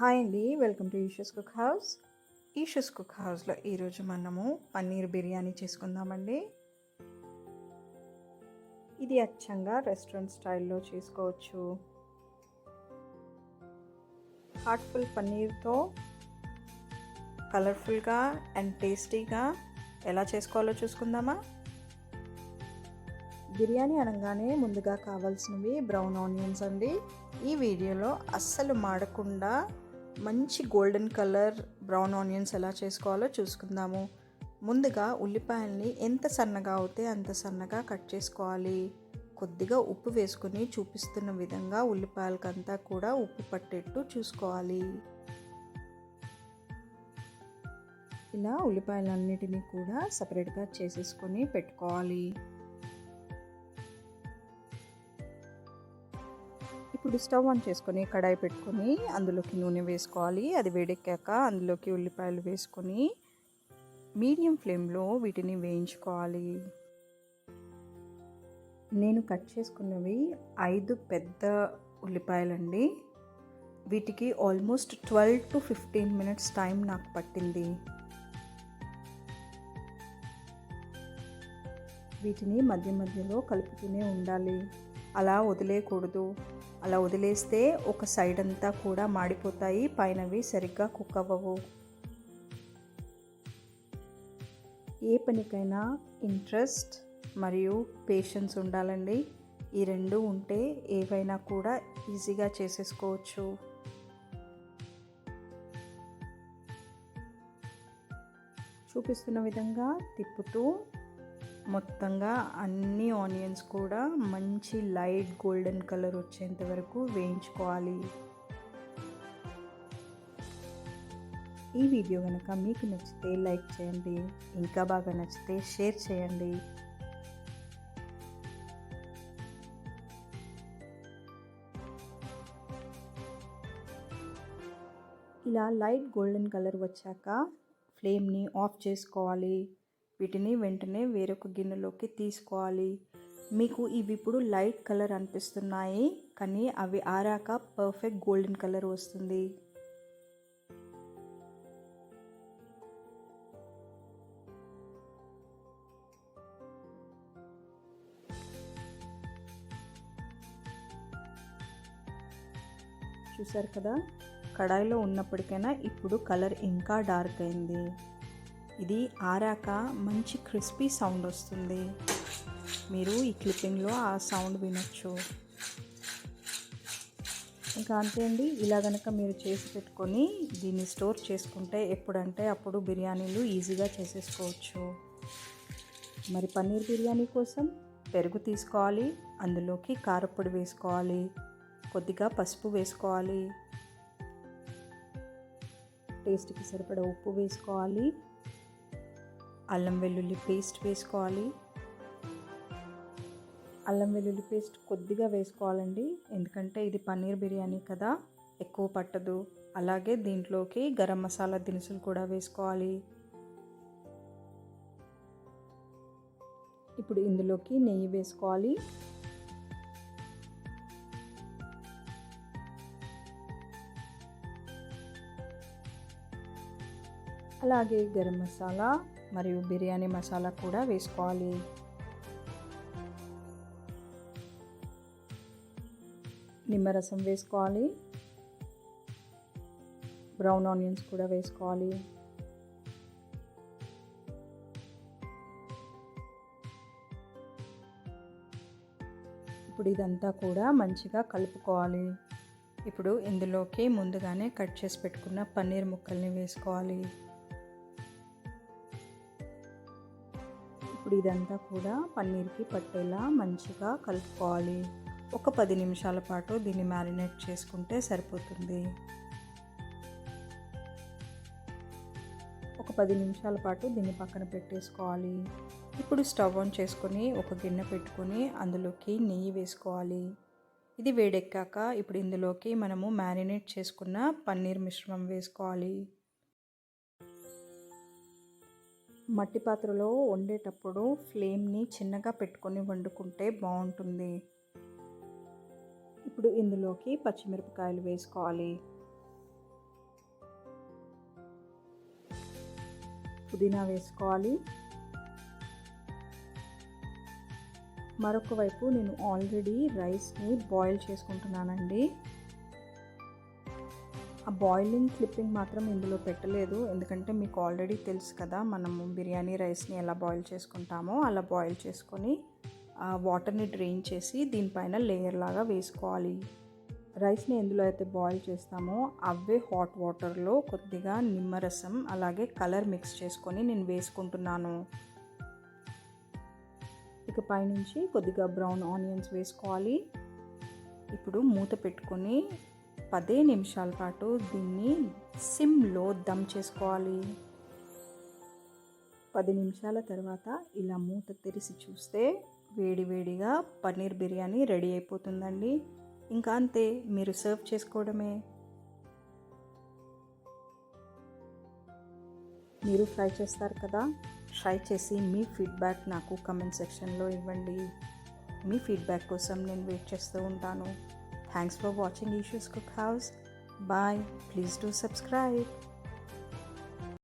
Hi అండి welcome to Eesha's cook house. Eesha's cook హౌస్లో ఈరోజు మనము పన్నీర్ బిర్యానీ చేసుకుందామండి. ఇది అచ్చంగా రెస్టారెంట్ స్టైల్లో చేసుకోవచ్చు. హార్ట్ఫుల్ పన్నీర్తో కలర్ఫుల్గా అండ్ టేస్టీగా ఎలా చేసుకోవాలో చూసుకుందామా? బిర్యానీ అనగానే ముందుగా కావాల్సినవి బ్రౌన్ ఆనియన్స్ అండి. ఈ వీడియోలో అస్సలు మాడకుండా మంచి గోల్డెన్ కలర్ బ్రౌన్ ఆనియన్స్ ఎలా చేసుకోవాలో చూసుకుందాము. ముందుగా ఉల్లిపాయల్ని ఎంత సన్నగా అవుతే అంత సన్నగా కట్ చేసుకోవాలి. కొద్దిగా ఉప్పు వేసుకుని చూపిస్తున్న విధంగా ఉల్లిపాయలకంతా కూడా ఉప్పు పట్టేట్టు చూసుకోవాలి. ఇలా ఉల్లిపాయలన్నిటినీ కూడా సపరేట్గా చేసేసుకొని పెట్టుకోవాలి. ఇప్పుడు స్టవ్ ఆన్ చేసుకొని కడాయి పెట్టుకొని అందులోకి నూనె వేసుకోవాలి. అది వేడెక్కాక అందులోకి ఉల్లిపాయలు వేసుకొని మీడియం ఫ్లేమ్లో వీటిని వేయించుకోవాలి. నేను కట్ చేసుకున్నవి ఐదు పెద్ద ఉల్లిపాయలండి. వీటికి almost twelve to fifteen minutes time నాకు పట్టింది. వీటిని మధ్య మధ్యలో కలుపుతూనే ఉండాలి. అలా వదిలేయకూడదు. అలా వదిలేస్తే ఒక సైడ్ అంతా కూడా మాడిపోతాయి పైనవి సరిగ్గా కుక్ అవ్వవు. ఏ పనికైనా ఇంట్రెస్ట్ మరియు పేషెన్స్ ఉండాలండి. ఈ రెండు ఉంటే ఏవైనా కూడా ఈజీగా చేసేసుకోవచ్చు. చూపిస్తున్న విధంగా తిప్పుతూ మొత్తంగా అన్ని ఆనియన్స్ కూడా మంచి లైట్ గోల్డెన్ కలర్ వచ్చేంత వరకు వేయించుకోవాలి. ఈ వీడియో కనుక మీకు నచ్చితే లైక్ చేయండి ఇంకా బాగా నచ్చితే షేర్ చేయండి. ఇలా లైట్ గోల్డెన్ కలర్ వచ్చాక ఫ్లేమ్ని ఆఫ్ చేసుకోవాలి. వీటిని వెంటనే వేరొక గిన్నెలోకి తీసుకోవాలి. మీకు ఇవి ఇప్పుడు లైట్ కలర్ అనిపిస్తున్నాయి కానీ అవి ఆరాక పర్ఫెక్ట్ గోల్డెన్ కలర్ వస్తుంది. చూసారు కదా? కడాయిలో ఉన్నప్పటికైనా ఇప్పుడు కలర్ ఇంకా డార్క్ అయింది. ఇది ఆరాక మంచి క్రిస్పీ సౌండ్ వస్తుంది. మీరు ఈ క్లిప్పింగ్లో ఆ సౌండ్ వినొచ్చు. ఇంకా అంతే అండి. ఇలా కనుక మీరు చేసి పెట్టుకొని దీన్ని స్టోర్ చేసుకుంటే ఎప్పుడంటే అప్పుడు బిర్యానీలు ఈజీగా చేసేసుకోవచ్చు. మరి పన్నీర్ బిర్యానీ కోసం పెరుగు తీసుకోవాలి అందులోకి కారపొడి వేసుకోవాలి కొద్దిగా పసుపు వేసుకోవాలి టేస్ట్కి సరిపడా ఉప్పు వేసుకోవాలి. అల్లం వెల్లుల్లి పేస్ట్ వేసుకోవాలి. అల్లం వెల్లుల్లి పేస్ట్ కొద్దిగా వేసుకోవాలండి. ఎందుకంటే ఇది పన్నీర్ బిర్యానీ కదా ఎక్కువ పట్టదు. అలాగే దీంట్లోకి గరం మసాలా దినుసులు కూడా వేసుకోవాలి. ఇప్పుడు ఇందులోకి నెయ్యి వేసుకోవాలి. అలాగే గరం మసాలా మరియు బిర్యానీ మసాలా కూడా వేసుకోవాలి. నిమ్మరసం వేసుకోవాలి. బ్రౌన్ ఆనియన్స్ కూడా వేసుకోవాలి. ఇప్పుడు ఇదంతా కూడా మంచిగా కలుపుకోవాలి. ఇప్పుడు ఇందులోకి ముందుగానే కట్ చేసి పెట్టుకున్న పన్నీర్ ముక్కల్ని వేసుకోవాలి. ఇప్పుడు ఇదంతా కూడా పన్నీర్కి పట్టేలా మంచిగా కలుపుకోవాలి. ఒక పది నిమిషాల పాటు దీన్ని మ్యారినేట్ చేసుకుంటే సరిపోతుంది. ఒక పది నిమిషాల పాటు దీన్ని పక్కన పెట్టేసుకోవాలి. ఇప్పుడు స్టవ్ ఆన్ చేసుకొని ఒక గిన్నె పెట్టుకొని అందులోకి నెయ్యి వేసుకోవాలి. ఇది వేడెక్కాక ఇప్పుడు ఇందులోకి మనము మ్యారినేట్ చేసుకున్న పన్నీర్ మిశ్రమం వేసుకోవాలి. మట్టి పాత్రలో వండేటప్పుడు ఫ్లేమ్ని చిన్నగా పెట్టుకొని వండుకుంటే బాగుంటుంది. ఇప్పుడు ఇందులోకి పచ్చిమిరపకాయలు వేసుకోవాలి. పుదీనా వేసుకోవాలి. మరొక వైపు నేను ఆల్రెడీ రైస్ని బాయిల్ చేసుకుంటున్నానండి. బాయిలింగ్ క్లిప్పింగ్ మాత్రం ఇందులో పెట్టలేదు. ఎందుకంటే మీకు ఆల్రెడీ తెలుసు కదా మనము బిర్యానీ రైస్ని ఎలా బాయిల్ చేసుకుంటామో అలా బాయిల్ చేసుకొని వాటర్ని డ్రైన్ చేసి దీనిపైన లేయర్ లాగా వేసుకోవాలి. రైస్ని ఎందులో అయితే బాయిల్ చేస్తామో అవే హాట్ వాటర్లో కొద్దిగా నిమ్మరసం అలాగే కలర్ మిక్స్ చేసుకొని నేను వేసుకుంటున్నాను. ఇక పైనుంచి కొద్దిగా బ్రౌన్ ఆనియన్స్ వేసుకోవాలి. ఇప్పుడు మూత పెట్టుకొని పదే నిమిషాల పాటు దీన్ని సిమ్లో దమ్ చేసుకోవాలి. పది నిమిషాల తర్వాత ఇలా మూత తెరిచి చూస్తే వేడివేడిగా పన్నీర్ బిర్యానీ రెడీ అయిపోతుందండి. ఇంకా అంతే మీరు సర్వ్ చేసుకోవడమే. మీరు ఫ్రై చేస్తారు కదా ట్రై చేసి మీ ఫీడ్బ్యాక్ నాకు కమెంట్ సెక్షన్లో ఇవ్వండి. మీ ఫీడ్బ్యాక్ కోసం నేను వెయిట్ చేస్తూ ఉంటాను. Thanks for watching Issues Cookhouse. Bye. Please do subscribe.